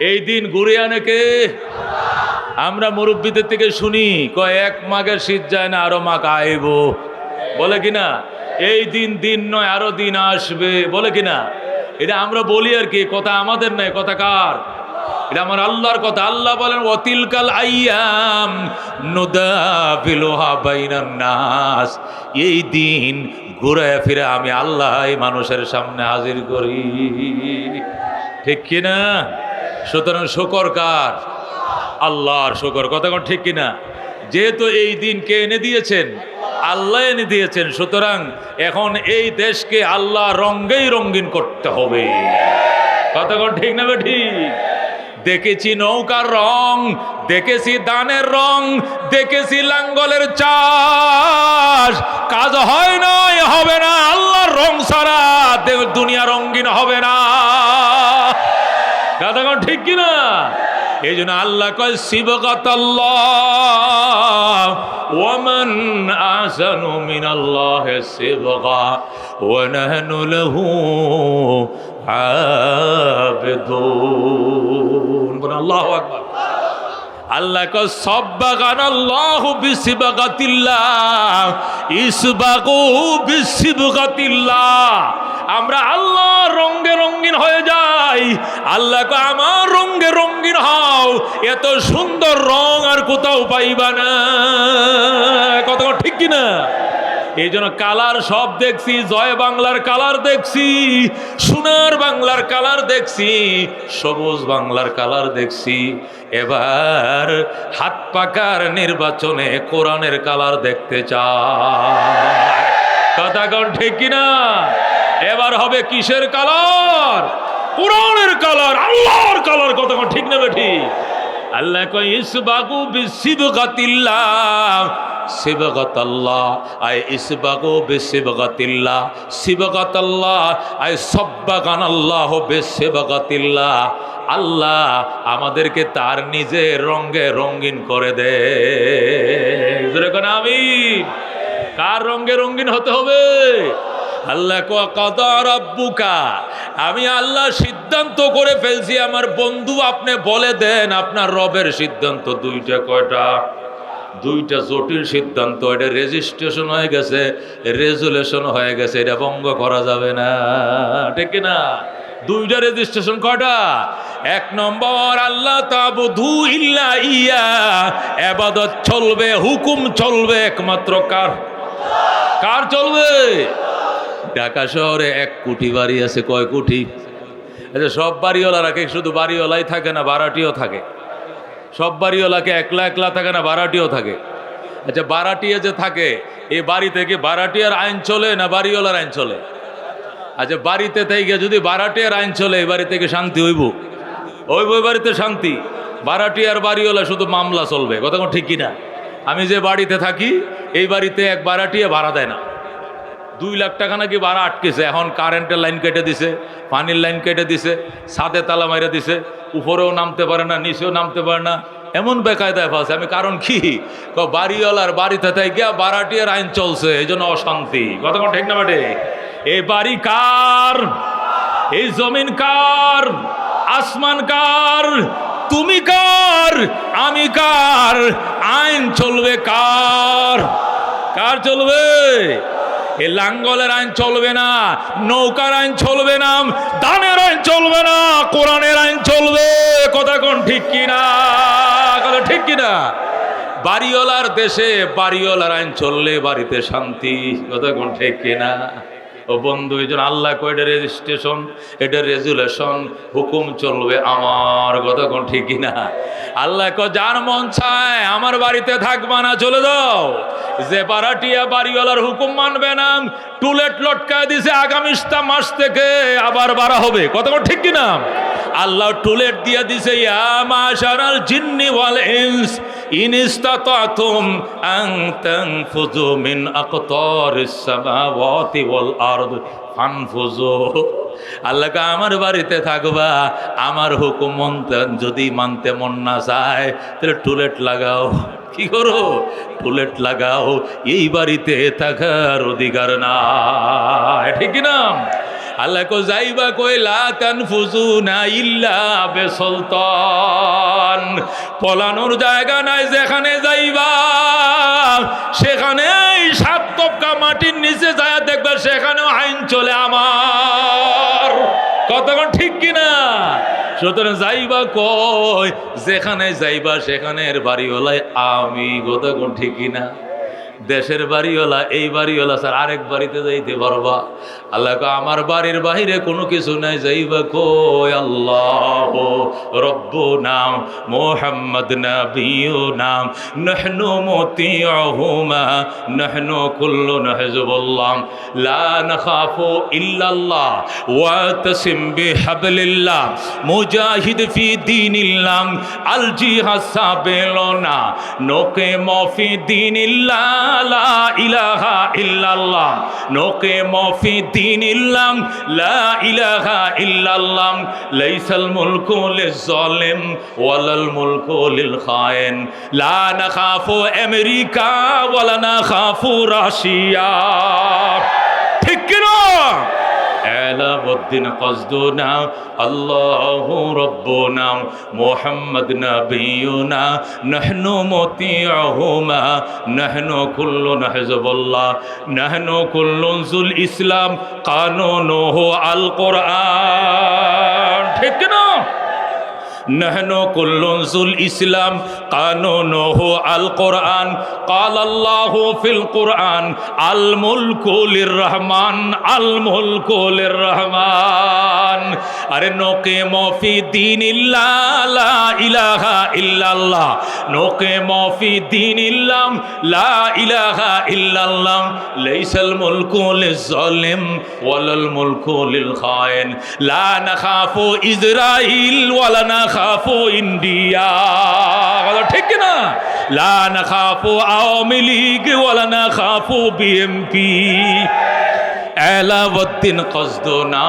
এই দিন ঘুরে আনে কে? আমরা মুরব্বীদের থেকে শুনি, কয়, এক মাঘের শীত যায় না, আরও মাঘ আইব। বলে কিনা? এই দিন দিন নয়, আরও দিন আসবে। বলে কিনা? এটা আমরা বলি আর কি, কথা আমাদের নয় কথা কার? এটা আমার আল্লাহর কথা। আল্লাহ বলেন অতিলকাল আইয়াম নাস। এই দিন ঘুরে ফিরে আমি আল্লাহ মানুষের সামনে হাজির করি। ঠিক কিনা? সুতরাং শুকর কার? আল্লাহর শুকর। কথা কোন ঠিক কিনা? যেহেতু এই দিন কে এনে দিয়েছেন? আল্লাহ এনে দিয়েছেন। সুতরাং এখন এই দেশকে আল্লাহ রঙ্গেই রঙ্গিন করতে হবে। কথা কোন ঠিক না ঠিক দেখেছি নৌকার রং, দেখেছি দানের রং, দেখেছি লাঙ্গলের চাষ। কাজ হয় নয় হবে না। আল্লাহর রং দে- দুনিয়া রঙ্গিন হবে না। গাদাগণ ঠিক কিনা? এই জন্য আল্লাহ কয় শিবগত ওয়ামান আসানু মিনাল্লাহ শিবগা ওয়া আল্লাহু কয় সব্বাগান আল্লাহ বিসিবাগাতিল্লাহ, ইসবাগু আমরা আল্লাহ রঙ্গে রঙ্গিন হয়ে যাই। আল্লাহ আমার রঙ্গে রঙ্গিন হও। এত সুন্দর রং আর কোথাও পাইবা না। কত ঠিক কিনা? এই জন্য কালার সব দেখছি, জয় বাংলার কালার দেখছি, সোনার বাংলার কালার দেখছি, সবুজ বাংলার কালার দেখছি। এবার হাত পাকার নির্বাচনে কোরআনের কালার দেখতে চা কথা কন ঠিক কিনা? এবার হবে কিসের কালার? কোরআনের কালার, আল্লাহর কালার কথা ঠিক নেবে ঠিক আল্লাহ কয়, ইসবাগু বিসিবগাতিল্লাহ সিবগত আল্লাহ আয় ইসবাগু বিসিবগাতিল্লাহ সিবগত আল্লাহ আয় সব্বাগান আল্লাহ বিসিবগাতিল্লাহ, আল্লাহ আমাদেরকে তার নিজের রঙ্গে রঙ্গিন করে দে। আমি কার রঙ্গে রঙ্গিন হতে হবে? আল্লাহ আমি আল্লাহ সিদ্ধান্ত করে ফেলছি, আমার বন্ধু আপনি বলে দেন, আপনার রবের সিদ্ধান্ত, দুইটা কয়টা? দুইটা জটিল সিদ্ধান্ত, এটা রেজিস্ট্রেশন হয়ে গেছে রেজুলেশন হয়ে গেছে, এটা ভঙ্গ করা যাবে না, ঠিক না দুইটা রেজিস্ট্রেশন কয়টা? এক নম্বর, আল্লাহ তাবধু ইল্লা ইয়া। এবাদত চলবে, হুকুম চলবে একমাত্র কার? কার চলবে? ঢাকা শহরে এক কোটি বাড়ি আছে, কয় কোটি? আচ্ছা সব বাড়িওয়ালারা কে শুধু বাড়িওয়ালাই থাকে না ভাড়াটিও থাকে? সব বাড়িওয়ালাকে একলা একলা থাকে না ভাড়াটিও থাকে? আচ্ছা বারাটিয়া যে থাকে এই বাড়ি থেকে বারাটিয়ার আইন চলে না বাড়িওয়ালার আইন চলে? আচ্ছা বাড়িতে থেকে যদি বারাটিয়ার আইন চলে এই বাড়ি থেকে শান্তি হইব? ওই বাড়িতে শান্তি। বারাটিয়ার বাড়িওয়ালা শুধু মামলা চলবে, কথা ঠিক কিনা? আমি যে বাড়িতে থাকি, এই বাড়িতে এক বারাটিয়া ভাড়া দেয় না। দুই লাখ টাকা নাকি ভাড়া আটকেছে। এখন কারেন্টের লাইন কেটে দিছে, পানির লাইন কেটে দিছে, ছাদে তালা মাইরা দিছে, উপরেও নামতে পারে না, নিচেও নামতে পারে না। এমন বেকায়দায় ফাঁসে আমি কারণ কি? ক বাড়িওয়ালার বাড়িতে তাই গিয়া বারাটিয়ার আইন চলছে এই জন্য অশান্তি কতক্ষণ ঠিক না বাটে এই বাড়ি কার? এই জমিন কার? আসমান কার? তুমি কার? আমি কার? আইন চলবে কার? কার চলবে? এ লাঙ্গলের আইন চলবে না, নৌকার আইন চলবে না, দানের আইন চলবে না, কোরআনের আইন চলবে। কথা কোন ঠিক কিনা? কথা ঠিক কিনা? বাড়িওয়ালার দেশে বাড়িওয়ালার আইন চললে বাড়িতে শান্তি, কথা কোন ঠিক কিনা? ও বন্ধু, এই আল্লাহ এটা রেজিস্ট্রেশন এটা রেজুলেশন হুকুম চলবে আমার কোন ঠিক কিনা আল্লাহ কো যার মন চায়, আমার বাড়িতে থাকবা না, চলে যাও। যে বারাটিয়া বাড়িওয়ালার হুকুম মানবে না, টুলেট লটকায় দিছে আগামী মাস থেকে আবার বাড়া হবে। কত ঠিক কিনা আল্লাহ টুলেট দিয়ে দিছে, ইয়া মাশারাল জিন্নি ওয়াল ইনস মিন আল্লাহকে আমার বাড়িতে থাকবা, আমার হুকুম যদি মানতে মন না চায়, তাহলে টুলেট লাগাও। কি করো? টুলেট লাগাও, এই বাড়িতে থাকার অধিকার না ঠিক না? আল্লাহ কো যাইবা কইলা তানফুজুনা ইল্লা বেসুলতান। পলানোর জায়গা নাই যেখানে যাইবা। সেখানে এই সাত তপকা মাটির নিচে যায় দেখবা সেখানেও আইন চলে আমার। কতক্ষণ ঠিক কিনা? সুতরাং যাইবা কই যেখানে যাইবা সেখানের বাড়িওয়ালায় আমি। কতক্ষণ ঠিক কিনা? দেশের বাড়িওয়ালা, এই বাড়িওয়ালা স্যার আরেক বাড়িতে যাইতে পারবা। আল্লাহ আমার বাড়ির বাহিরে কোনো কিছু নাই, যাইবা কই? আল্লাহ রব্ব নাম, মোহাম্মদ নবিও নাম, নহনু মতিউহুমা, নহনু কুল্লু নহজবুল্লাহ, লা নখাফু ইল্লাল্লাহ, ওয়া তাসিম বিহাবলিল্লাহ, মুজাহিদ ফি দীনিল্লাহ, আল জিহাদ সাবিলুনা নোকে মফি দীনিল্লাহ, লা ইলাহা ইল্লাল্লাহ নোকে মফি দীনিল্লাহ লা ইলাহা ইল্লাল্লাহ লাইসাল মুলকু লিজ-জালিম ওয়ালাল মুলকু লিল খায়েন লা নাখাফু আমেরিকা ওয়ালা নাখাফু রাশিয়া ঠিক কিনা এলাবদ্দিন কসদুনা, আল্লাহ রব্বনা, মোহাম্মদ নবিয়ুনা, নহনু মতিউহুমা নহনু কুল্লু নহজবুল্লাহ নহনু কুল্লু জুল ইসলাম, কানুনুহু আল কোরআন ঠিক না نحن كل ذو الإسلام قانونه القرآن قال الله في القرآن الملك للرحمن الملك للرحمن আরে নোকে মফি দিন লা ইলাহা ইল্লাল্লাহ নোকে মফি দিন ইল্লাম লা ইলাহা ইল্লাল্লাহ লাইসাল মুলকু লিজ-জালিম ওয়ালাল মুলকু লিল খায়েন লা নাখাফু ইসরাইল ওয়ালা নাখাফু ইন্ডিয়া। ঠিক না লা নাখাফু আওয়ামী লীগ ওয়ালা নাখাফু বিএমপি। এলাবদ্দিন কসদনা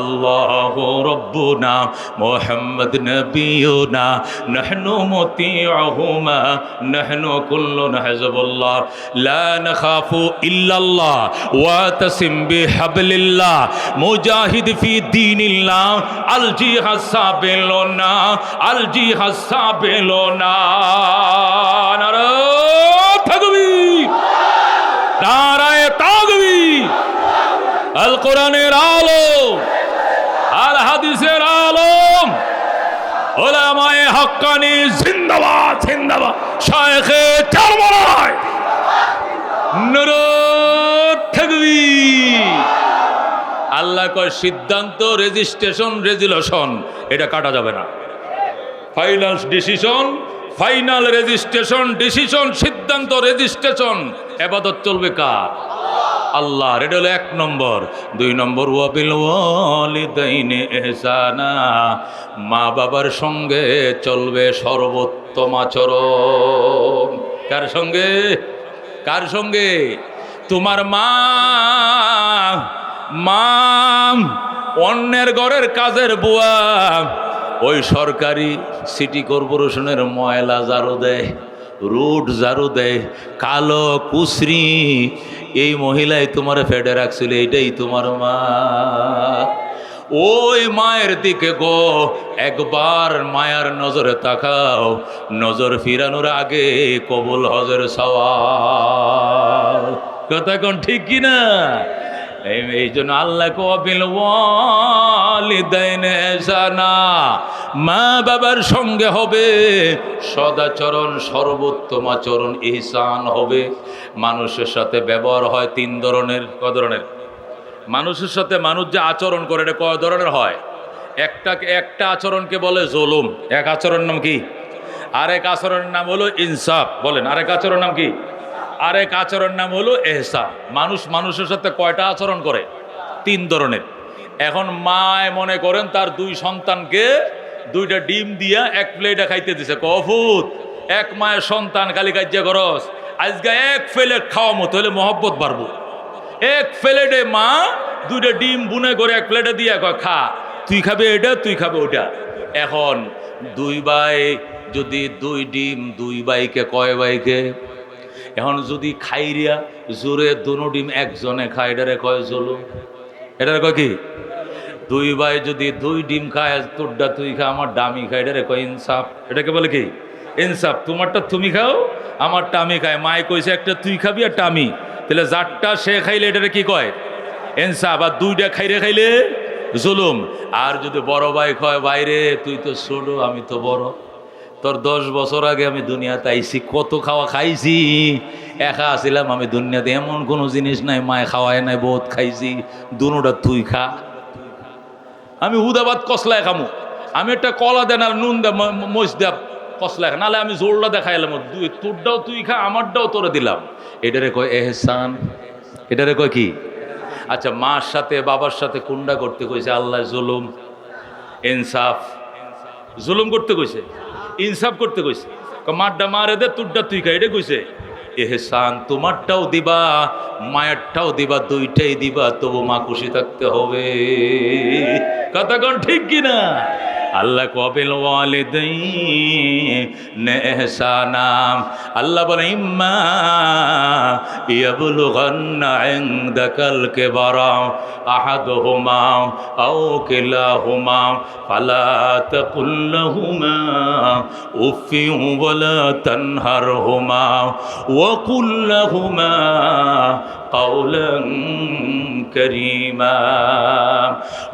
আল্লাহ রব্বুনা মোহাম্মদ নবিয়ুনা নহনু মতিউহুমা নহনু কুল্লু নহজবুল্লাহ লা নখাফু ইল্লাল্লাহ ওয়া তাসিম বিহাবলিল্লাহ মুজাহিদ ফি দীনিল্লাহ আল জিহাদ সাবিলুনা আল জিহাদ সাবিলুনা নারা আল কোরআনের আলো আল হাদিসের আলম ওলামায়ে হক্কানি জিন্দাবাদ জিন্দাবাদ। শায়েখে চারমারায় আল্লাহ কয়, সিদ্ধান্ত, রেজিস্ট্রেশন, রেজুলেশন, এটা কাটা যাবে না। Final decision, final registration, decision, সিদ্ধান্ত, রেজিস্ট্রেশন, এবাদত চলবে কার? আল্লাহ এটা হলো এক নম্বর। দুই নম্বর, ওয়াবিল ওয়ালিদাইনে এহসানা মা বাবার সঙ্গে চলবে সর্বোত্তম আচরণ। কার সঙ্গে? কার সঙ্গে? তোমার মা। মা, অন্যের ঘরের কাজের বুয়া। ওই সরকারি সিটি কর্পোরেশনের ময়লা ঝাড়ু দেয়, রোড ঝাড়ু দেয়, কালো কুসরি এই মহিলাই তোমার ফেডে রাখছিল, এইটাই তোমার মা। ওই মায়ের দিকে গো, একবার মায়ার নজরে তাকাও, নজর ফিরানোর আগে কবুল হজর সওয়াল। কথা কোন ঠিক কিনা? এই জন্য আল্লাহ কবিল ওয়ালিদাইন এহসানা মা বাবার সঙ্গে হবে, সদাচরণ, সর্বোত্তম আচরণ, ইহসান হবে। মানুষের সাথে ব্যবহার হয় তিন ধরনের। ক ধরনের? মানুষের সাথে মানুষ যে আচরণ করে, এটা কয় ধরনের হয়? একটাকে একটা আচরণকে বলে জুলুম। এক আচরণ নাম কি? আরেক আচরণের নাম হলো ইনসাফ। বলেন, আরেক আচরণ নাম কি? আরেক আচরণ নাম হলো এহসান। মানুষ মানুষের সাথে কয়টা আচরণ করে? তিন ধরনের। এখন মায় মনে করেন তার দুই সন্তানকে দুইটা ডিম দিয়া এক প্লেটে খাইতে দিছে। কফুত এক মায়ের সন্তান খালি কাজ্যা খরচ আজকে এক প্লেট খাওয়া মতো হলে মহব্বত বাড়বো। এক প্লেটে মা দুইটা ডিম বুনে করে এক প্লেটে দিয়ে খা, তুই খাবে এটা, তুই খাবে ওটা। এখন দুই ভাই যদি দুই ডিম দুই বাইকে কয় বাইকে এখন যদি খাইরিয়া জোরে দুনো ডিম একজনে খায়, এটারে কয় জলু এটারে কয় কি? দুই ভাই যদি দুই ডিম খায় তোরটা তুই খা, আমার ডামি খাই এটা রে কয় ইনসাফ। এটাকে বলে কি? ইনসাফ। তোমারটা তুমি খাও, আমারটা আমি খাই। মায় কইছে, একটা তুই খাবি আর আমি। তাহলে যারটা সে খাইলে, এটারে কি কয়? ইনসাফ। আর দুইটা খাইরে খাইলে জুলুম। আর যদি বড় ভাই কয় বাইরে তুই তো ছোট, আমি তো বড়। তোর দশ বছর আগে আমি দুনিয়াতে আইছি, কত খাওয়া খাইছি। একা আসিলাম আমি দুনিয়াতে এমন কোনো জিনিস নাই, মায় খাওয়ায় নাই, বহুত খাইছি। দুনোটা তুই খা। আমি হুদাবাদ কসলায় খামু। আমি একটা কলা দেন আর নুন দে মস দে কসলায় খা। নাহলে আমি জোরটা দেখাইলাম দুই, তোরটাও তুই খা, আমারটাও তোরে দিলাম। এটারে কয় এহসান। এটারে কয় কি? আচ্ছা মার সাথে, বাবার সাথে কুন্ডা করতে কইছে, আল্লাহ জুলুম, ইনসাফ। জুলুম করতে কইছে? ইনসাফ করতে কইছে। মাড্ডা মারে দে তোরটা তুই খা কইছে। এহসান, তোমারটাও দিবা, মায়েরটাও দিবা, দুইটাই দিবা, তবু মা খুশি থাকতে হবে। কথা কোন ঠিক কিনা? আল্লাহ কবিল নেহসানাম আল্লাহ বলে ইম্মা ইয়াবুলু গন্নাকাল কে বারাম আহাদ হোমাম আও কেলা হোমাম ফালা তকুল্ল হুমা উফি বলা তনহার হোমা ওকুল্ল হুমা قولا كريما.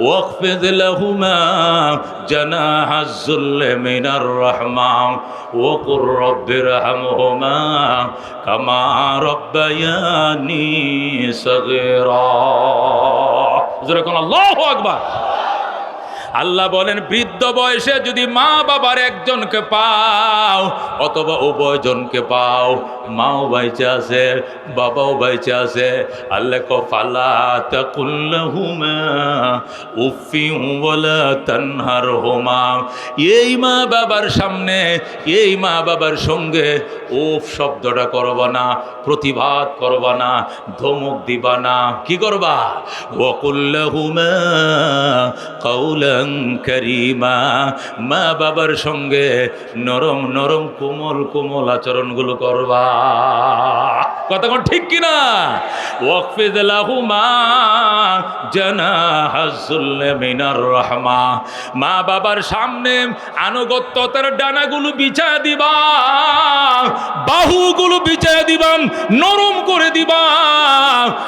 واخفض لهما جناح الذل من الرحمة وقل رب ارحمهما كما ربياني صغيرا. الله أكبر. আল্লাহ বলেন, বৃদ্ধ বয়সে যদি মা বাবার একজনকে পাও, অথবা উভয়জনকে পাও, মাও বাইচে আছে, বাবাও বাইচে আছে, আল্লাহ কো ফালা তাকুল্লাহুমা উফি ওয়ালা তানহার হোমা এই মা বাবার সামনে, এই মা বাবার সঙ্গে উফ শব্দটা করবা না, প্রতিবাদ করবা না, ধমক দিবা না। কি করবা? ওকুল্লাহুমা কৌলং করিমা, মা বাবার সঙ্গে নরম নরম কোমল কোমল আচরণগুলো করবা। কতক্ষণ ঠিক কিনা? রহমা। মা বাবার সামনে আনুগত্য আনুগত্যতার ডানাগুলো বিছা দিবা, বাহুগুলো বিছায় দিবাম নরম করে দিবা।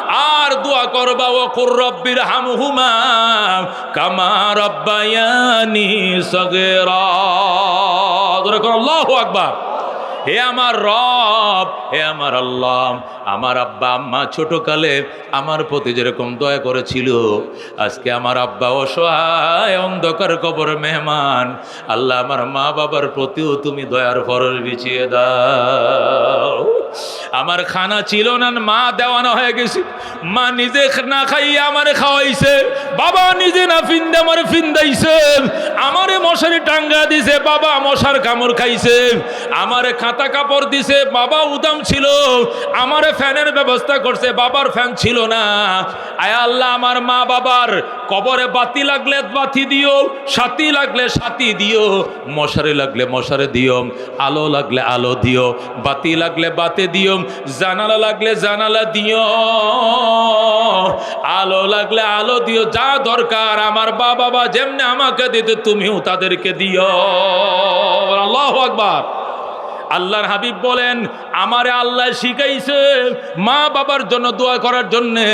আর দোয়া করবা ও কুর রব্বির হামহুমা, কামা রব্বায়ানি সগেরা। আল্লাহু আকবার। হে আমার রব, হে আমার আল্লাহ, আমার আব্বা আম্মা ছোটকালে আমার প্রতি যেরকম দয়া করেছিল, আজকে আমার আব্বা অসহায় অন্ধকার কবর মেহমান, আল্লাহ আমার মা বাবার প্রতিও তুমি দয়ার ফরল বিছিয়ে দাও। আমার খানা ছিল না, মা দেওয়ানো হয়ে গেছে। মা নিজে না খাইয়ে আমারে খাওয়াইছে। বাবা নিজে না ফিন্দে, আমারে ফিন্দাইছে। আমারে মশারি টাঙ্গা দিছে, বাবা মশার কামড় খাইছে। আমারে খাতা কাপড় দিছে, বাবা উদাম ছিল। আমারে ফ্যানের ব্যবস্থা করছে, বাবার ফ্যান ছিল না। আয় আল্লাহ, আমার মা বাবার কবরে বাতি লাগলে বাতি দিও সাথী লাগলে সাথী দিও, মশারি লাগলে মশারি দিও, আলো লাগলে আলো দিও, বাতি লাগলে বাতি দিও, জানালা লাগলে জানালা দিও, আলো লাগলে আলো দিও, যা দরকার আমার বাবা বা যেমনি আমাকে দিতে তুমিও তাদেরকে দিও। আল্লাহ আকবার। আল্লাহর হাবিব বলেন, আমারে আল্লাহ শিখাইছে মা বাবার জন্য দোয়া করার জন্যে।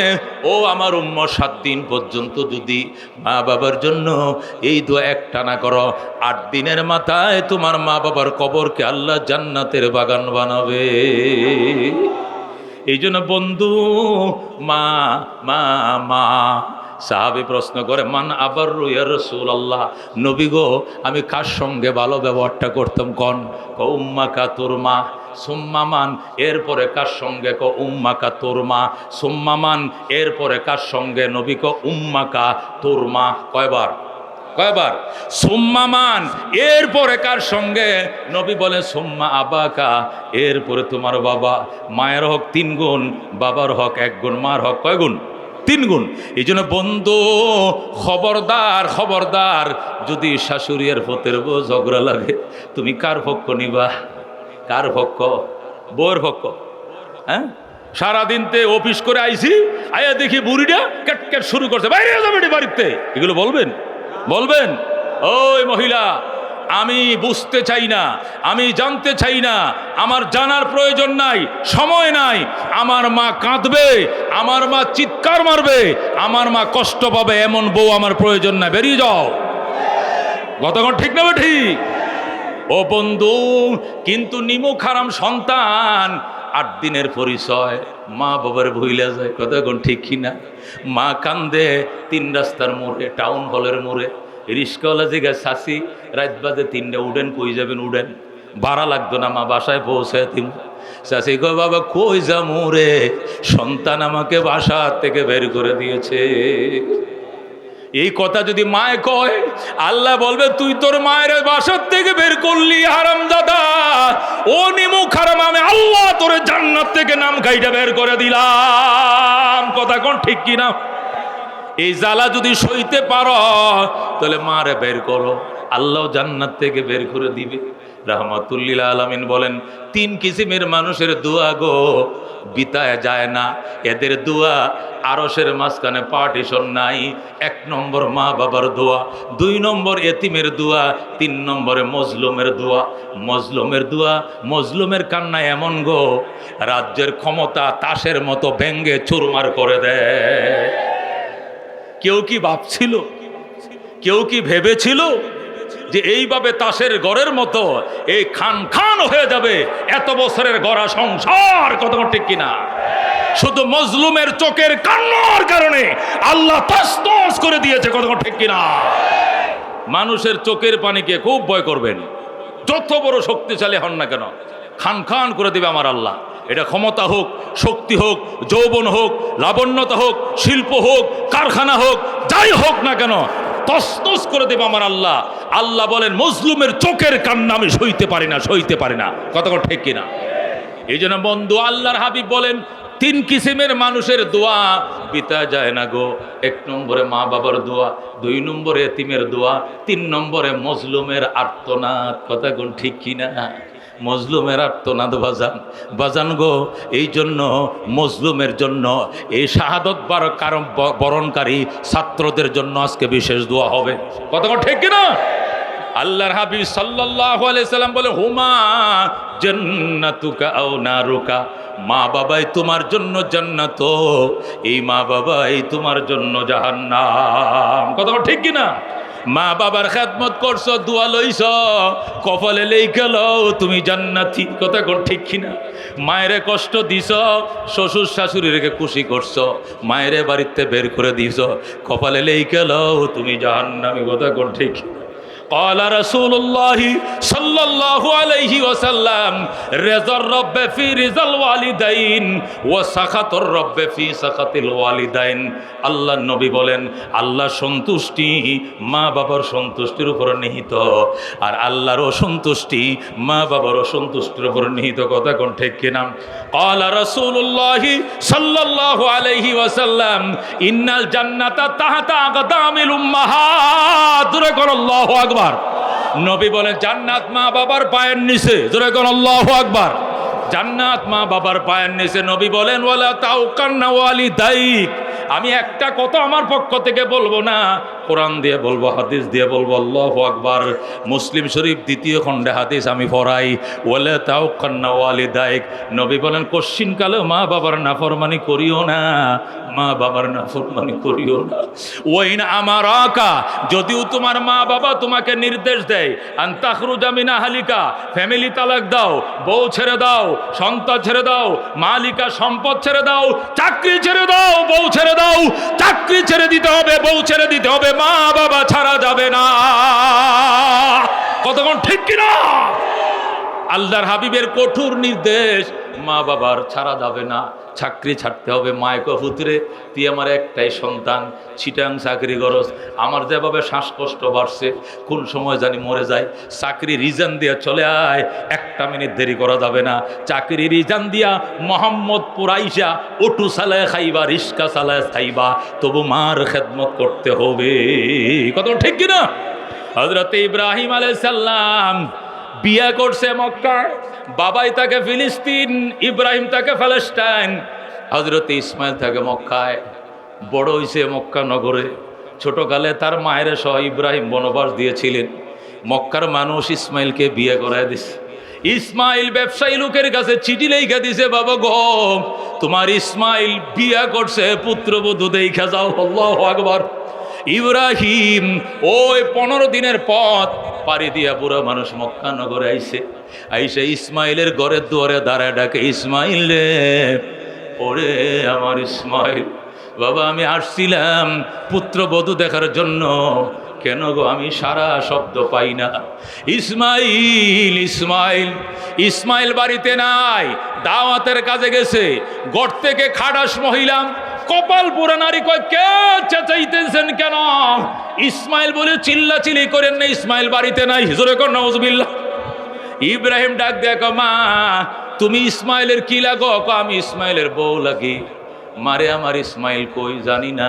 ও আমার উম্ম সাত দিন পর্যন্ত যদি মা বাবার জন্য এই দোয়া একটানা করো, আট দিনের মাথায় তোমার মা বাবার কবরকে আল্লাহ জান্নাতের বাগান বানাবে। এই জন্য বন্ধু, মা মা মা সাহাবি প্রশ্ন করে, মান আবার রুইয়া রসুল আল্লাহ নবী গো, আমি কার সঙ্গে ভালো ব্যবহারটা করতাম? কন? ক উম্মা কা তোর মা সুম্মামান এরপরে কার সঙ্গে? ক উম্মা কা তোর মা সুম্মামান এরপরে কার সঙ্গে? নবী ক উম্মা কা তোর মা কয়বার? কয়বার সুম্মামান এরপরে কার সঙ্গে? নবী বলে, সুম্মা আবাকা। এরপরে তোমার বাবা। মায়ের হক তিন গুণ, বাবার হক এক গুণ, মার হক কয় গুণ? তিন গুণ। এই জন্য বন্ধু, খবরদার খবরদার, যদি শাশুড়িয়ার ফতের বউ ঝগড়া লাগে, তুমি কার পক্ষ নিবা? কার পক্ষ বউর পক্ষ হ্যাঁ? সারাদিন তে অফিস করে আইছি, আয়া দেখি বুড়িটা ক্যাট ক্যাট শুরু করছে। বাইরে যাবে বাড়িতে? এগুলো বলবেন? বলবেন? ওই মহিলা আমি বুঝতে চাই না, আমি জানতে চাই না, আমার জানার প্রয়োজন নাই, সময় নাই। আমার মা কাঁদবে, আমার মা চিৎকার মারবে, আমার মা কষ্ট পাবে, এমন বউ আমার প্রয়োজন নাই। বেরিয়ে যাও। গতক্ষণ ঠিক না ঠিক? ও বন্ধু, কিন্তু নিমুখ হারাম সন্তান, আট দিনের পরিচয়। মা বাবার ভুইলা যায় কতক্ষণ ঠিক কিনা? মা কান্দে, তিন রাস্তার মোড়ে, টাউন হলের মোড়ে। রিস্কাওয়ালা জিগা শাসি রাত বাজে তিনটা, উডেন কই যাবেন, উডেন? ভাড়া লাগতো না, মা বাসায় পৌঁছে তিন শাসি গো বাবা, কই যা মোরে সন্তান আমাকে বাসা থেকে বের করে দিয়েছে। এই কথা যদি মায় কয়, আল্লাহ বলবে, তুই তোর মায়ের বাসার থেকে বের করলি হারাম দাদা ও নিমুখ হারাম আমি আল্লাহ তোর জান্নাত থেকে নাম খাইটা বের করে দিলাম। কথা কোন ঠিক কি না এই জ্বালা যদি সইতে পারো তাহলে মারে বের করো। আল্লাহ জান্নাত থেকে বের করে দিবে। রাহমাতুল্লিল আলামিন বলেন, তিন কিসিমের মানুষের দোয়া গো, বিতায় যায় না। এদের দোয়া আরসের মাঝখানে পার্টিশন নাই। এক নম্বর মা বাবার দোয়া, দুই নম্বর এতিমের দোয়া, তিন নম্বরে মজলুমের দোয়া। মজলুমের দোয়া, মজলুমের কান্না এমন গো, রাজ্যের ক্ষমতা তাসের মতো ব্যঙ্গে চুরমার করে দেয়। কেউ কি ভাবছিল কেউ কি ভেবেছিল যে এইভাবে তাসের গড়ের মতো এই খান খান হয়ে যাবে? এত বছরের গড়া সংসার কত ঠিক কিনা? শুধু মজলুমের চোখের কান্নার কারণে আল্লাহ তস করে দিয়েছে কত ঠিক কিনা? মানুষের চোখের পানিকে খুব ভয় করবেন। যত বড় শক্তিশালী হন না কেন, খান খান করে দিবে আমার আল্লাহ। এটা ক্ষমতা হোক, শক্তি হোক, যৌবন হোক, লাবণ্যতা হোক, শিল্প হোক, কারখানা হোক, যাই হোক না কেন তসতস করে দেবে আমার আল্লাহ। আল্লাহ বলেন মজলুমের চোখের কান্না আমি সইতে পারি না, সইতে পারি না। কতক্ষণ ঠিক কিনা? এই জন্য বন্ধু, আল্লাহর হাবিব বলেন, তিন কিসিমের মানুষের দোয়া পিতা যায় না গো। এক নম্বরে মা বাবার দোয়া, দুই নম্বরে এতিমের দোয়া, তিন নম্বরে মজলুমের আর্তনাদ। কথা কোন ঠিক কিনা? মজলুমের আর্তনাদ বাজান। বাজান গো, এই জন্য, মজলুমের জন্য এই শাহাদত বার কারণ বরণকারী ছাত্রদের জন্য আজকে বিশেষ দোয়া হবে। কথা কোন ঠিক কিনা? আল্লাহর হাবিব সাল্লাল্লাহু আলাইহি সাল্লাম বলে, হুমা জান্নাতুকা আও নারুকা। মা বাবাই তোমার জন্য জান্নাত, এই মা বাবাই তোমার জন্য জাহান্নাম। কথা ঠিক কি না মা বাবার খেদমত করছ, দোয়া লইছ, কপালে লেখে লও, তুমি জান্নাতি কথা কর ঠিক কিনা? মায়েরে কষ্ট দিছ, শ্বশুর শাশুড়িকে খুশি করছ, মায়েরে বাড়িতে বের করে দিছ, কপালে লেখে লও, তুমি জাহান্নামি কথা কোন ঠিক কিনা? قال رسول الله صلى الله عليه وسلم رضا الرب في رضا الوالدين وسخط الرب في سخط الوالدين আল্লাহ নবী বলেন আল্লাহ সন্তুষ্টি মা বাবার সন্তুষ্টির উপর নিহিত আর আল্লাহর অসন্তুষ্টি মা বাবার অসন্তুষ্টির উপর নিহিত কথা কোন ঠিক কিনা قال رسول الله صلى الله عليه وسلم ان الجنه تحت اقدام الامهات জোরে কর আল্লাহু আকবার। নবী বলে জান্নাত মা বাবার পায়ের নিচে। জোরে কোন আল্লাহ আকবার। জান্নাত মা বাবার পায়ের নিচে। নবী বলেন, ওয়ালা তাউকান্না ওয়ালিদাইক। আমি একটা কথা আমার পক্ষ থেকে বলব না, কোরআন দিয়ে বলব, হাদিস দিয়ে বলব, আল্লাহ আকবার। মুসলিম শরীফ দ্বিতীয় খণ্ডে হাদিস আমি পড়াই, ওয়ালা তাউকান্না ওয়ালিদাইক। নবী বলেন, কশ্চিন কালে মা বাবার নাফরমানি করিও না, মা বাবার নাফরমানি করিও না। ওইন আমার আকা যদিও তোমার মা বাবা তোমাকে নির্দেশ দেয় আন্তাখরুজামিনা হালিকা ফ্যামিলি তালাক দাও, বউ ছেড়ে দাও, সন্তান ছেড়ে দাও, মালিকা সম্পদ ছেড়ে দাও, চাকরি ছেড়ে দাও, বউ ছেড়ে দাও, চাকরি ছেড়ে দিতে হবে, বউ ছেড়ে দিতে হবে মা বাবা ছাড়া যাবে না। কতক্ষণ ঠিক কিনা? আল্লাহর হাবিবের কঠোর নির্দেশ। মা বাবার ছাড়া যাবে না। চাকরি ছাড়তে হবে মায় কপুত্রে তুই আমার একটাই সন্তান। ছিটাং চাকরি করস। আমার যেভাবে শ্বাসকষ্ট বাড়ছে, কোন সময় জানি মরে যায়। চাকরি রিজান দিয়া চলে আয়। একটা মিনিট দেরি করা যাবে না। চাকরি রিজান দিয়া মোহাম্মদ পুরাইশা অটু চালায় খাইবা, রিস্কা চালায় খাইবা। তবু মার খেদমত করতে হবে। কত ঠিক কিনা? হজরত ইব্রাহিম আলাইহিস সালাম বিয়ে করছে মক্কায় বাবাই তাকে ফিলিস্তিন, ইব্রাহিম তাকে প্যালেস্টাইন হজরত ইসমাইল থাকে মক্কায়, বড় হইছে মক্কা নগরে। ছোটকালে তার মায়ের সহ ইব্রাহিম বনবাস দিয়েছিলেন। মক্কার মানুষ ইসমাইলকে বিয়ে করায় দিছে। ইসমাইল ব্যবসায়ী লোকের কাছে চিঠি লেখা দিছে, বাবা গো, তোমার ইসমাইল বিয়া করছে, পুত্রবধূ দেখা যাও, আল্লাহ আকবার। ইব্রাহিম, ওই পনেরো দিনের পথ পাড়ি দিয়া পুরো মানুষ মক্কা নগরে আইছে। আইসে ইসমাইলের ঘরের দুয়ারে দাঁড়ায় ডাকে, ইসমাইল ওরে আমার ইসমাইল, বাবা আমি আসছিলাম পুত্রবধূ দেখার জন্য। কেন গো আমি সারা শব্দ পাই না? ইসমাইল ইসমাইল ইসমাইল বাড়িতে নাই, দাওয়াতের কাজে গেছে গড় থেকে খাটাস মহিলা কপাল পুরা নারী কয়, কে চেঁচাইতেছেন কেন? ইসমাইল বলে চিল্লা চিলি করেন না ইসমাইল বাড়িতে নাই। হিজরে কর নজবিল্লা ইব্রাহিম ডাক দেখো মা, তুমি ইসমাইলের কি লাগো? আমি ইসমাইলের বউ লাগি। মারে আমার ইসমাইল কই, জানি না।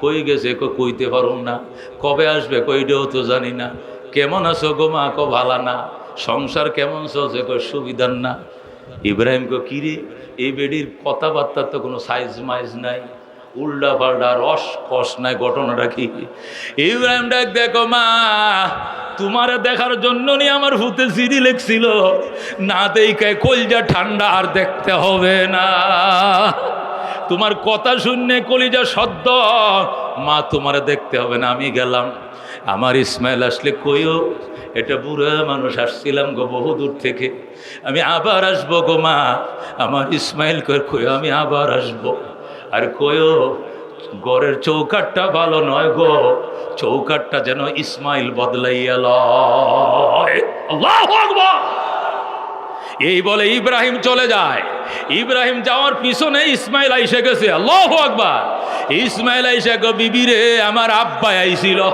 কই গেছে? কো কইতে পারুম না। কবে আসবে? কইটাও তো জানি না। কেমন আছো গো মা? কো ভালা না। সংসার কেমন চলছে? কো সুবিধার না। ইব্রাহিম কো কিরে এই বেডির কথাবার্তার তো কোনো সাইজ মাইজ নাই, উল্টা পাল্টা রস কষ নাই, ঘটনাটা কি? ইব্রাহিম ডাক, দেখো মা, তোমার দেখার জন্য নি আমার ভূতে সিঁড়ি লেখছিল না দেখে কলজা ঠান্ডা আর দেখতে হবে না। তোমার কথা শুনলে কলিজা সদ্য, মা, তোমার দেখতে হবে না। আমি গেলাম। আমার ইসমাইল আসলে কইও? এটা বুড়া মানুষ আসছিলাম গো বহু দূর থেকে। আমি আবার আসব গো মা। আমার ইসমাইল কই কইও, আমি আবার আসব। আর কইও গড়ের চৌকাটটা ভালো নয় গো। চৌকাটটা যেন ইসমাইল বদলাইয়া এই বলে ইব্রাহিম চলে যায়। ইব্রাহিম যাওয়ার পিছনে ইসমাইল আইসে গেছে। আল্লাহ আকবার! ইসমাইল আইসে গো, বিবি রে, আমার আব্বা আইছিল।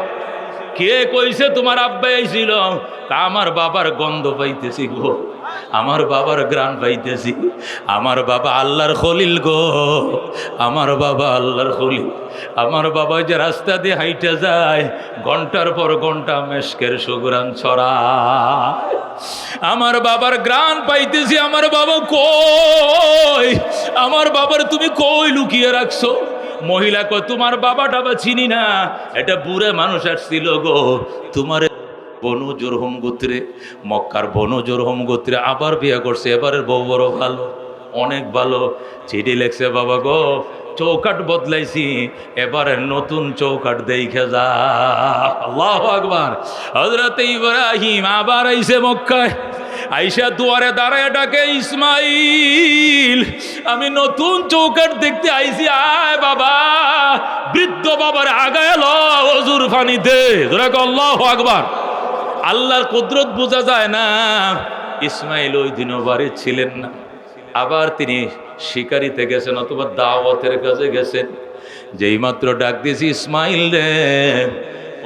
কে কইছে তোমার আব্বা আইছিল? তা আমার বাবার গন্ধ পাইতেছি গো। আমার বাবার গ্রান পাইতেছি। আমার বাবা আল্লাহর খলিল গো। আমার বাবা আল্লাহর খলিল। আমার বাবা যে রাস্তা দিয়ে হাইটে যায়, ঘণ্টার পর ঘণ্টা মেশকের সুগ্রান ছড়ায়। আমার বাবার গ্রান পাইতেছি, আমার বাবা কই? আমার বাবার তুমি কই লুকিয়ে রাখছো? মহিলা কয় তোমার বাবা টাবা চিনি না। এটা বুড়ে মানুষ আসছিল গো। তোমার বনু জোরহম গোত্রে, মক্কার বনু জোরহম গোত্রে আবার বিয়ে করছে। এবারের বউ বড় ভালো, অনেক ভালো। চিঠি লেখছে, বাবা গো চৌকাট বদলাইছি। এবারে নতুন চৌকাট দেখে যা। আল্লাহ আকবার। হজরত ইব্রাহিম আবার আইসে মক্কায়। আইসা দুয়ারে দাঁড়ায় ডাকে, ইসমাইল, আমি নতুন চৌকাট দেখতে আইসি আয় বাবা, বৃদ্ধ বাবার আগায় ল অজুর ফানি দে আল্লাহ আকবার। আল্লাহর কুদরত বোঝা যায় না, ইসমাইল ওই দিনও বাড়ি ছিলেন না। আবার তিনি শিকারিতে গেছেন, অথবা দাওয়াতের কাছে গেছেন। যেই মাত্র ডাক দিয়েছি, ইসমাইল রে,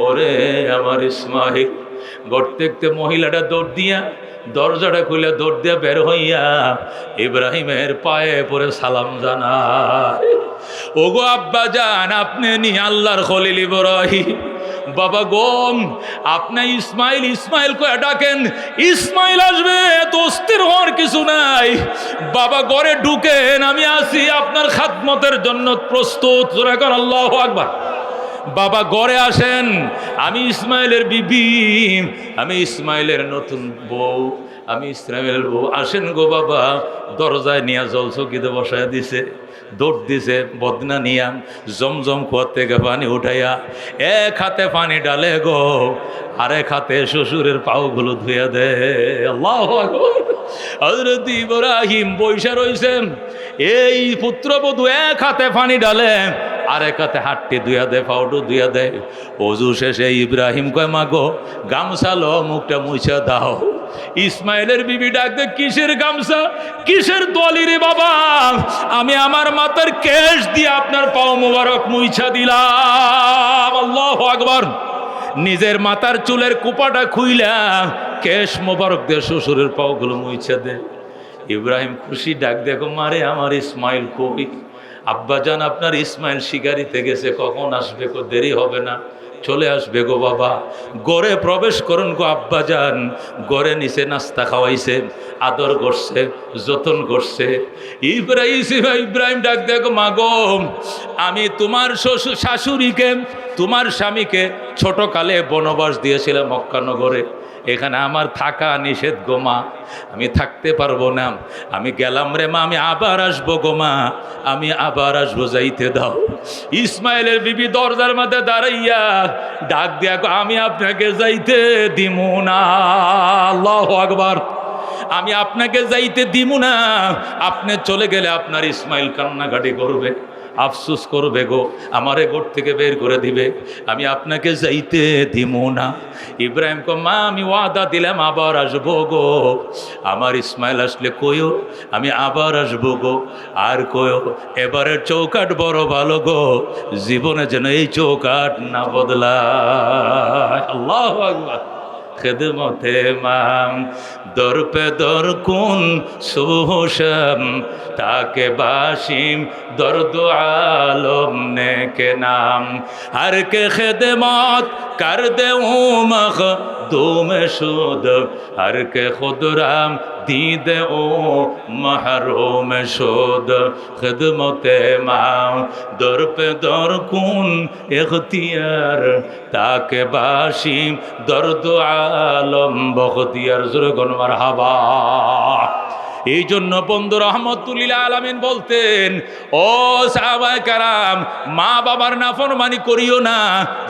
ওরে আমার ইসমাইল, গড় দেখতে মহিলাটা দৌড় দিয়া দরজাটা খুলে দৌড় দিয়া বের হইয়া ইব্রাহিমের পায়ে পরে সালাম জানায়। ওগো আব্বা যান আপনি নি আল্লাহর খলিল ইব্রাহিম। বাবা গোম, আপনি ইসমাইল ইসমাইল কয়ে ডাকেন, ইসমাইল আসবে, এত অস্থির হওয়ার কিছু নাই। বাবা ঘরে ঢুকেন, আমি আসি, আপনার খাদমতের জন্য প্রস্তুত। জোরে কর আল্লাহ আকবার। বাবা গড়ে আসেন, আমি ইসমাইলের বিবি, আমি ইসমাইলের নতুন বউ, আমি ইসমাইলের বউ। আসেন গো বাবা, দরজায় নিয়ে জল চকিতে বসায় দিছে, দৌড় দিছে, বদনা নিয়া, জমজম কুয়ার থেকে পানি উঠাইয়া, এক হাতে পানি ডালে গো, আরেক হাতে শ্বশুরের পাওগুলো ধুয়ে দে। বৈশা রইছেন, এই পুত্রবধূ এক হাতে পানি ডালে আরেক হাতে হাটটি ধুয়া দে পাউডু ধুয়া দে। অজু শেষে ইব্রাহিম কয় মাগো গামছা লো, মুখটা মুছা দাও। ইসমাইলের বিবি ডাকতে কিসের গামছা? কিসের দলি রে বাবা? আমি আমার মাথার কেশ দিয়ে আপনার পাও মোবারক মুইছা দিলাম। আল্লাহ আকবর। নিজের মাথার চুলের কুপাটা খুইলা কেশ মোবারক দে শ্বশুরের পাওগুলো মুইছা দে। ইব্রাহিম খুশি ডাক, দেখো, মারে, আমার ইসমাইল কবি আব্বাজান আপনার ইসমাইল শিকারিতে গেছে, কখন আসবে কো? দেরি হবে না। চলে আসবে গো বাবা। গড়ে প্রবেশ করুন গো আব্বা যান গড়ে নিচে নাস্তা খাওয়াইছে, আদর করছে, যতন করছে। ইব্রাহিম ইব্রাহিম ডাক দেখো মাগো আমি তোমার শ্বশুর শাশুড়িকে, তোমার স্বামীকে ছোটকালে বনবাস দিয়েছিলাম মক্কানগরে এখানে আমার থাকা নিষেধ গোমা আমি থাকতে পারব না। আমি গেলাম রে মা, আমি আবার আসব গোমা আমি আবার আসব, যাইতে দাও। ইসমাইলের বিবি দরজার মধ্যে দাঁড়াইয়া ডাক দিয়া আমি আপনাকে যাইতে দিমু না। আল্লাহ আকবার। আমি আপনাকে যাইতে দিমু না। আপনি চলে গেলে আপনার ইসমাইল কান্নাকাটি করবে। আফসোস করবে গো, আমারে গোট থেকে বের করে দিবে। আমি আপনাকে যাইতে দিমু না। ইব্রাহিম কো, মা, আমি ওয়াদা দিলাম, আবার আসব গো। আমার ইসমাইল আসলে কইও, আমি আবার আসব গো। আর কয়ো এবারের চৌকাট বড় ভালো গো। জীবনে যেন এই চৌকাট না বদলা আল্লাহ আকবার। খেদমতে মাম। দর্পে দর কুন সুহসম তাকে বাসিম দর্দ আলম নেকে নাম। হর কে খেদমত কর দে মখ দুম শুদ হর কে খুদরাম দিদে ও মহরুম শুদ খেদমতে মাম দর পে দর কুন এখতিয়ার তাকে বাসিম দর্দ আলম বখতিয়ার জোরে গনমার হাবা এই জন্য বন্ধু রহমতুল্লিল আলমিন বলতেন, ও কারাম, মা বাবার নাফরমানি করিও না।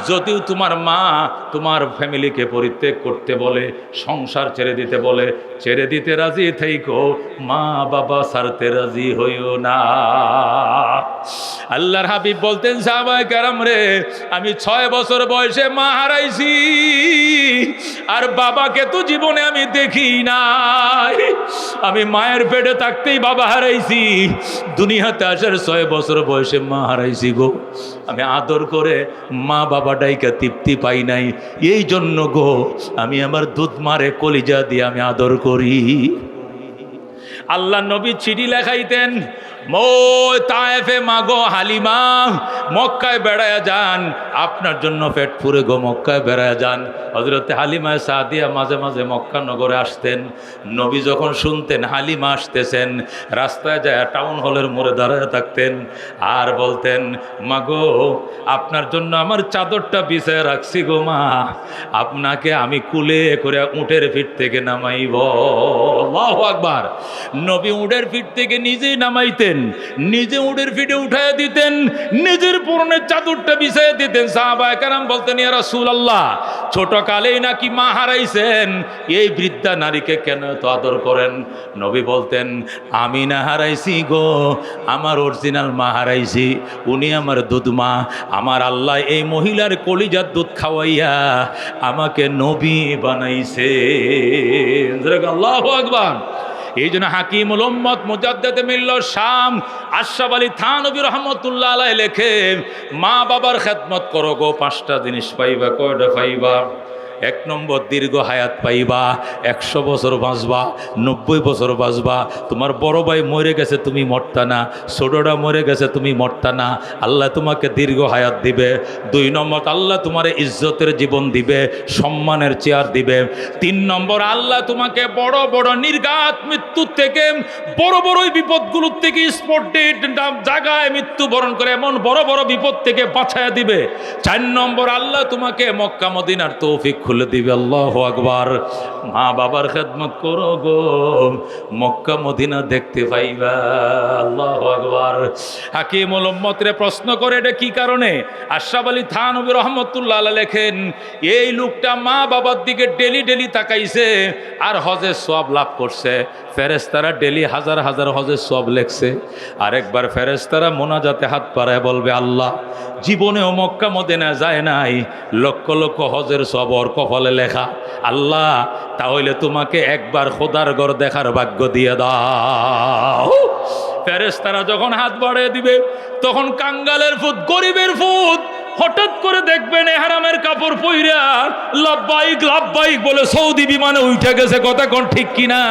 যদিও তোমার মা তোমার ফ্যামিলিকে পরিত্যাগ করতে বলে, সংসার ছেড়ে দিতে বলে, ছেড়ে দিতে রাজি থেইকো, মা বাবা সারতে রাজি হইও না। আল্লাহর হাবিব বলতেন, সাহাবায় কারাম রে, আমি ছয় বছর বয়সে মা হারাইছি, আর বাবাকে তো জীবনে আমি দেখি নাই। আমি মায়ের পেটে থাকতেই বাবা হারাইছি। দুনিয়াতে আসার ছয় বছর বয়সে মা হারাইছি গো। আমি আদর করে মা বাবাটাইকে তৃপ্তি পাই নাই। এই জন্য গো, আমি আমার দুধ মারে কলিজা দিয়ে আমি আদর করি। আল্লাহ নবী চিঠি লেখাইতেন তায়েফে মাগো হালিমা, মক্কায় বেড়ায় যান। আপনার জন্য পেট পুরে গো মক্কায় বেড়ায় যান। হজরতে হালিমায় সাদিয়া মাঝে মাঝে মক্কা নগরে আসতেন। নবী যখন শুনতেন, হালিমা আসতেছেন, রাস্তায় যায় টাউন হলের মোড়ে দাঁড়ায় থাকতেন আর বলতেন, মাগো, আপনার জন্য আমার চাদরটা বিছায় রাখছি গো মা। আপনাকে আমি কুলে করে উটের ফিট থেকে নামাইব। আকবার। নবী উটের ফিট থেকে নিজেই নামাইতেন নিজে উটের ফিটে উঠায় দিতেন, নিজের পরনের চাদরটা বিছাইয়া দিতেন। সাহাবায়ে কারাম বলতেন, ইয়া রাসূলুল্লাহ ছোট কালেই নাকি মা হারাইছেন। এই বৃদ্ধা নারীকে কেন তো আদর করেন? নবী বলতেন, আমি না হারাইছি গো, আমার অরিজিনাল মা হারাইছি, উনি আমার দুধ মা। আমার আল্লাহ এই মহিলার কলিজার দুধ খাওয়াইয়া আমাকে নবী বানাইছে। আল্লাহ আকবার। এই জন্য হাকিম উম্মত মুজাদ্দেদ মিল্ল শাম। আশরাফ আলী থানবী রহমতুল্লাহ আলাই লেখে, মা বাবার খেদমত করো গো, পাঁচটা জিনিস পাইবা, কয়টা পাইবা? এক নম্বর দীর্ঘ হায়াত পাইবা, একশো বছর বাঁচবা, নব্বই বছর বাঁচবা। তোমার বড় ভাই মরে গেছে, তুমি মরতা না। ছোটটা মরে গেছে, তুমি মরতা না। আল্লাহ তোমাকে দীর্ঘ হায়াত দিবে। দুই নম্বর, আল্লাহ তোমার ইজ্জতের জীবন দিবে, সম্মানের চেয়ার দিবে। তিন নম্বর, আল্লাহ তোমাকে বড় বড় নির্ঘাত মৃত্যুর থেকে, বড় বড় বিপদগুলোর থেকে স্পট ডেট জায়গায় মৃত্যুবরণ করে এমন বড় বড় বিপদ থেকে বাঁচায়া দিবে। চার নম্বর, আল্লাহ তোমাকে মক্কা, মদিনার তৌফিক খুলে দিবে, আল্লাহ আকবার। মা বাবার খেদমত করো গো। মক্কা, মদিনা দেখতে পাইবা, আল্লাহ আকবার। হাকিম উম্মতরে প্রশ্ন করে, এটা কি কারণে? আশরাফ আলী থানবী রহমতুল্লাহ লেখেন, এই লোকটা মা বাবার দিকে ডেলি ডেলি তাকাইছে আর হজের সব লাভ করছে। ফেরেস্তারা ডেলি হাজার হাজার হজের সব লেখছে। আরেকবার ফেরেস্তারা মোনাজাতে হাত পাড়ায় বলবে, আল্লাহ, জীবনেও মক্কা মদিনা যায় নাই। লক্ষ লক্ষ হজের সব ওর কপালে লেখা, আল্লাহ, তাহলে তোমাকে একবার খোদার ঘর দেখার ভাগ্য দিয়ে দাও। প্যারেস তারা যখন হাত বাড়িয়ে দিবে, তখন কাঙ্গালের ফুট গরিবের ফুট হঠাৎ করে দেখবেন এহারামের কাপড় পইরা লাভবাহিক লাভবাহিক বলে সৌদি বিমানে উঠে গেছে। কথা কোন ঠিক কিনা?